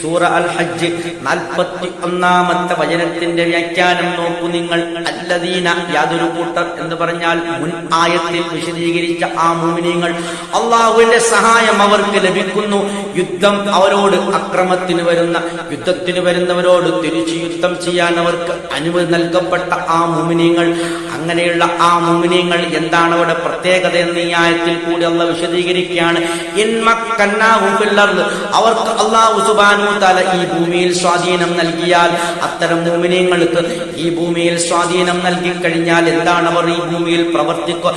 സൂറ അൽ ഹജ്ജ് നാൽപ്പത്തി ഒന്നാമത്തെ വചനത്തിന്റെ വ്യാഖ്യാനം നോക്കൂ നിങ്ങൾ. അല്ലദീന യാതൊരു കൂട്ടർ എന്ന് പറഞ്ഞാൽ മുൻ ആയത്തിൽ വിശദീകരിച്ച ആ മോമിനിയങ്ങൾ അള്ളാഹുവിന്റെ സഹായം അവർക്ക് ലഭിക്കുന്നു. യുദ്ധം അവരോട് അക്രമത്തിന് വരുന്ന യുദ്ധത്തിന് വരുന്നവരോട് തിരിച്ചു യുദ്ധം ചെയ്യാൻ അവർക്ക് അനുമതി നൽകപ്പെട്ട ആ മോമിനിയങ്ങൾ അങ്ങനെയുള്ള ആ മോമിനിയങ്ങൾ എന്താണ് അവിടെ പ്രത്യേകത എന്ന് ഈ ആയത്തിൽ കൂടി അള്ള വിശദീകരിക്കുകയാണ്. അവർക്ക് അള്ളാഹു സുബാനു തല ഈ ഭൂമിയിൽ സ്വാധീനം നൽകിയാൽ അത്തരം മോമിനിയങ്ങൾക്ക് ഈ ഭൂമിയിൽ സ്വാധീനം നൽകി കഴിഞ്ഞാൽ എന്താണ് അവർ ഈ ഭൂമിയിൽ പ്രവർത്തിക്കുക.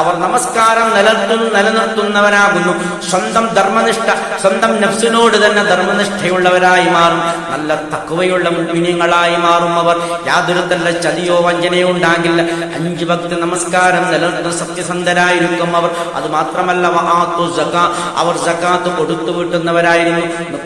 അവർ നമസ്കാരം നിലനിർത്തും നിലനിർത്തുന്നവരാകുന്നു. സ്വന്തം ധർമ്മനിഷ്ഠ സ്വന്തം നഫ്സിനോട് തന്നെ ധർമ്മനിഷ്ഠയുള്ളവരായി മാറും. നല്ല തക്കുവയുള്ള മുൻപിനിങ്ങളായി മാറും അവർ. യാതൊരു തല്ല ചതിയോ വഞ്ചനയോ ഉണ്ടാകില്ല. അഞ്ച് ഭക്തി നമസ്കാരം നിലനിർത്തുന്ന സത്യസന്ധരായിരിക്കും അവർ. അത് മാത്രമല്ല അവർ ജക്കാത്ത് കൊടുത്തു വീട്ടുന്നവരായിരുന്നു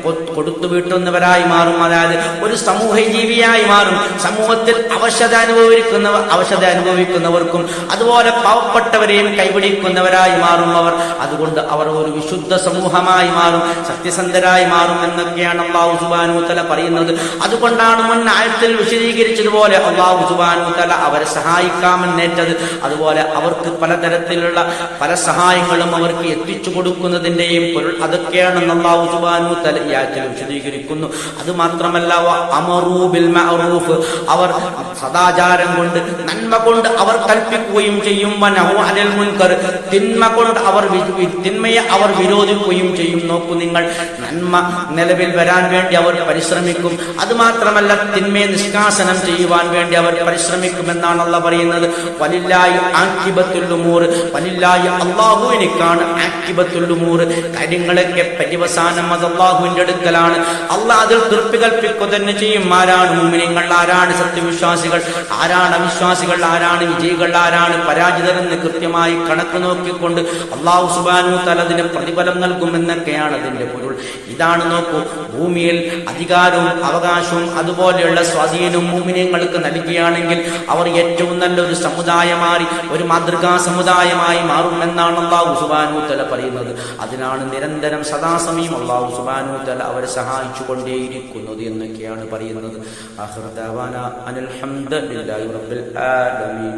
കൊ- കൊടുത്തു വീട്ടുന്നവരായി മാറും. അതായത് ഒരു സമൂഹ ജീവിയായി മാറും. സമൂഹത്തിൽ അവശത അനുഭവിക്കുന്നവർ അവശത അനുഭവിക്കുന്നവർക്കും അതുപോലെ പാവപ്പെട്ടവരെയും കൈപിടിക്കുന്നവരായി മാറും അവർ. അതുകൊണ്ട് അവർ ഒരു വിശുദ്ധ സമൂഹമായി മാറും. സത്യസന്ധരായി മാറും എന്നൊക്കെയാണ് അള്ളാഹു സുബാനു തല പറയുന്നത്. അതുകൊണ്ടാണ് മുൻ ആയത്തിൽ വിശദീകരിച്ചതുപോലെ അള്ളാഹു സുബാനു തല അവരെ സഹായിക്കാമെന്നേറ്റത് അതുപോലെ അവർക്ക് പലതരത്തിലുള്ള പല സഹായങ്ങളും അവർക്ക് എത്തിച്ചു കൊടുക്കുന്നതിന്റെയും പൊരുൾ അതൊക്കെയാണ് അള്ളാഹു സുബാനു തല ഈ വിശദീകരിക്കുന്നു. അത് മാത്രമല്ല വ അമറൂ ബിൽ മഅറൂഫ്. അവർ സദാചാരം കൊണ്ട് നന്മ കൊണ്ട് അവർ കൽപ്പിക്കുകയും ചെയ്യും. വനഹു അനിൽ മുൻകർ. തിന്മ കൊണ്ട് അവർ തിന്മയെ അവർ വിരോധിക്കുകയും ചെയ്യും. നോക്കൂ നിങ്ങൾ നന്മ നിലവിൽ വരാൻ വേണ്ടി അവർ പരിശ്രമിക്കും. അത് മാത്രമല്ല തിന്മയെ നിഷ്കാസനം ചെയ്യുവാൻ വേണ്ടി അവർ പരിശ്രമിക്കുമെന്നാണ് അള്ള പറയുന്നത്. വലില്ലായി ആക്കിബത്തുല്ലുമൂർ വലില്ലായി അള്ളാഹുവിനിക്കാണ് ആക്കിബത്തുല്ലുമൂർ കാര്യങ്ങളൊക്കെ പര്യവസാനം അത് അള്ളാഹുവിന്റെ അടുക്കലാണ്. അള്ളാഹ് അതിൽ തൃപ്തി കൽപ്പിക്കുക തന്നെ ചെയ്യും. ആരാണ് മുമിനിങ്ങൾ? ആരാണ് സത്യവിശ്വാസികൾ? ആരാണ് അവിശ്വാസികൾ? ആരാണ് വിജയികൾ? ആരാണ് പരാജിതരെന്ന് കൃത്യമായി കണക്ക് നോക്കിക്കൊണ്ട് അള്ളാഹു സുബാനു തലതിന് പ്രതിഫലം നൽകുമെന്നൊക്കെയാണ് അതിന്റെ പൊരുൾ. ഇതാണ് നോക്കൂ ഭൂമിയിൽ അധികാരവും അവകാശവും അതുപോലെയുള്ള സ്വാധീനവും മുമിനിങ്ങൾക്ക് നൽകുകയാണെങ്കിൽ അവർ ഏറ്റവും നല്ലൊരു സമുദായമായി ഒരു മാതൃകാ സമുദായമായി മാറുമെന്നാണ് അള്ളാഹു സുബാനു തല പറയുന്നത്. അതിനാണ് നിരന്തരം സദാസമയം അള്ളാഹു സുബാനു തല അവരെ സഹായിച്ചുകൊണ്ടേയിരിക്കുന്നത് എന്നൊക്കെയാണ് പറയുന്നത്. അഹർദാവാന അനിൽ ഹംദുലില്ലാഹി റബ്ബിൽ ആലമീൻ.